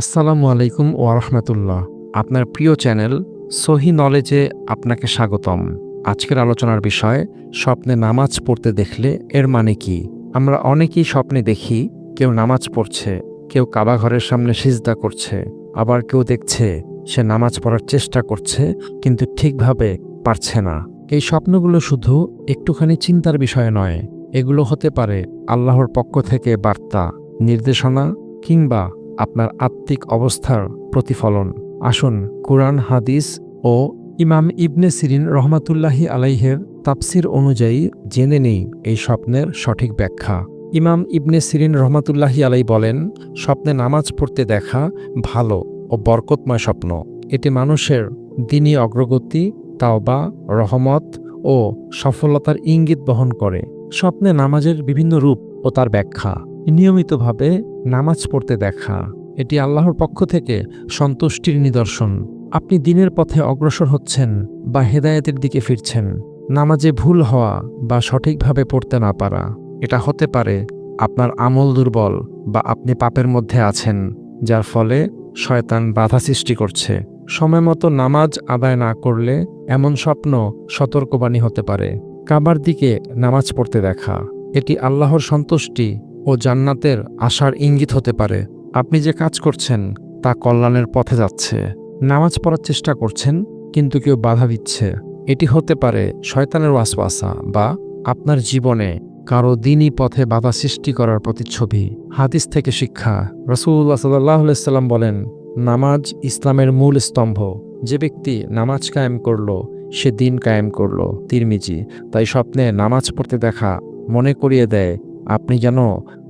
আসসালামু আলাইকুম ওয়ারহমতুল্লাহ আপনার প্রিয় চ্যানেল সহি নলেজে আপনাকে স্বাগতম। আজকের আলোচনার বিষয়, স্বপ্নে নামাজ পড়তে দেখলে এর মানে কি? আমরা অনেকেই স্বপ্নে দেখি, কেউ নামাজ পড়ছে, কেউ কাবা ঘরের সামনে সিজদা করছে, আবার কেউ দেখছে সে নামাজ পড়ার চেষ্টা করছে, কিন্তু ঠিকভাবে পারছে না। এই স্বপ্নগুলো শুধু একটুখানি চিন্তার বিষয় নয়, এগুলো হতে পারে আল্লাহর পক্ষ থেকে বার্তা, নির্দেশনা কিংবা আপনার আত্মিক অবস্থার প্রতিফলন। আসুন, কোরআন, হাদিস ও ইমাম ইবনে সিরিন রহমাতুল্লাহি আলাইহের তাপসির অনুযায়ী জেনে নেই এই স্বপ্নের সঠিক ব্যাখ্যা। ইমাম ইবনে সিরিন রহমাতুল্লাহি আলাই বলেন, স্বপ্নে নামাজ পড়তে দেখা ভালো ও বরকতময় স্বপ্ন। এটি মানুষের দিনই অগ্রগতি, তাওবা, রহমত ও সফলতার ইঙ্গিত বহন করে। স্বপ্নে নামাজের বিভিন্ন রূপ ও তার ব্যাখ্যা। নিয়মিতভাবে নামাজ পড়তে দেখা, এটি আল্লাহর পক্ষ থেকে সন্তুষ্টির নিদর্শন। আপনি দিনের পথে অগ্রসর হচ্ছেন বা হেদায়েতের দিকে ফিরছেন। নামাজে ভুল হওয়া বা সঠিকভাবে পড়তে না পারা, এটা হতে পারে আপনার আমল দুর্বল বা আপনি পাপের মধ্যে আছেন, যার ফলে শয়তান বাধা সৃষ্টি করছে। সময় মতো নামাজ আদায় না করলে এমন স্বপ্ন সতর্কবাণী হতে পারে। কাবার দিকে নামাজ পড়তে দেখা, এটি আল্লাহর সন্তুষ্টি ও জান্নাতের আশার ইঙ্গিত হতে পারে। আপনি যে কাজ করছেন, তা কল্যাণের পথে যাচ্ছে। নামাজ পড়ার চেষ্টা করছেন, কিন্তু কেউ বাধা দিচ্ছে। এটি হতে পারে শয়তানের ওয়াসওয়াসা বা আপনার জীবনে কারও দিনই পথে বাধা সৃষ্টি করার প্রতিচ্ছবি। হাদিস থেকে শিক্ষা রসুল্লাহ সাল্লাহ সাল্লাম বলেন, নামাজ ইসলামের মূল স্তম্ভ। যে ব্যক্তি নামাজ কায়েম করল, সে দিন কায়েম করল। তিরমিজি, তাই স্বপ্নে নামাজ পড়তে দেখা মনে করিয়ে দেয় আপনি যেন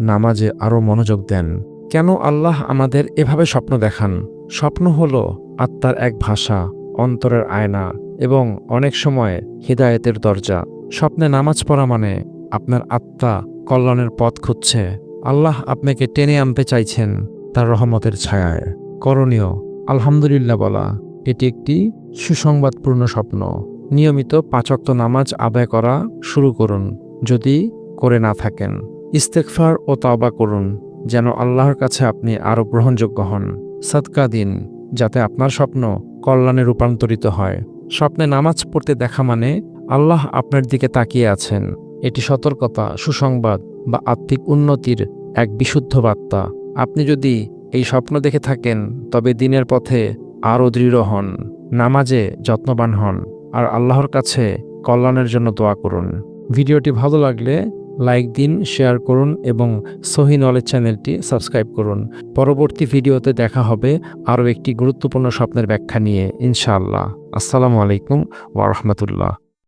নামাজে আরও মনোযোগ দেন। কেন আল্লাহ আমাদের এভাবে স্বপ্ন দেখান? স্বপ্ন হল আত্মার এক ভাষা, অন্তরের আয়না এবং অনেক সময় হৃদায়তের দরজা। স্বপ্নে নামাজ পড়া মানে আপনার আত্মা কল্যাণের পথ খুঁজছে। আল্লাহ আপনাকে টেনে আনতে চাইছেন তার রহমতের ছায়ায়। করণীয়, আলহামদুলিল্লাহ বলা, এটি একটি সুসংবাদপূর্ণ স্বপ্ন। নিয়মিত পাঁচক্ত নামাজ আদায় করা শুরু করুন। যদি করে না থাকেন। ইস্তেকফার ও তাওবা করুন, যেন আল্লাহর কাছে আপনি আরও গ্রহণযোগ্য হন। সৎকা দিন, যাতে আপনার স্বপ্ন কল্যাণে রূপান্তরিত হয়। স্বপ্নে নামাজ পড়তে দেখা মানে আল্লাহ আপনার দিকে তাকিয়ে আছেন। এটি সতর্কতা, সুসংবাদ বা আত্মিক উন্নতির এক বিশুদ্ধ বার্তা। আপনি যদি এই স্বপ্ন দেখে থাকেন, তবে দিনের পথে আরও দৃঢ় হন, নামাজে যত্নবান হন, আর আল্লাহর কাছে কল্যাণের জন্য দোয়া করুন। ভিডিওটি ভালো লাগলে লাইক দিন শেয়ার করুন এবং সহি নলেজ চ্যানেলটি সাবস্ক্রাইব করুন। পরবর্তী ভিডিওতে দেখা হবে আরও একটি গুরুত্বপূর্ণ স্বপ্নের ব্যাখ্যা নিয়ে, ইনশাআল্লাহ। আসসালামু আলাইকুম ওয়া রাহমাতুল্লাহ।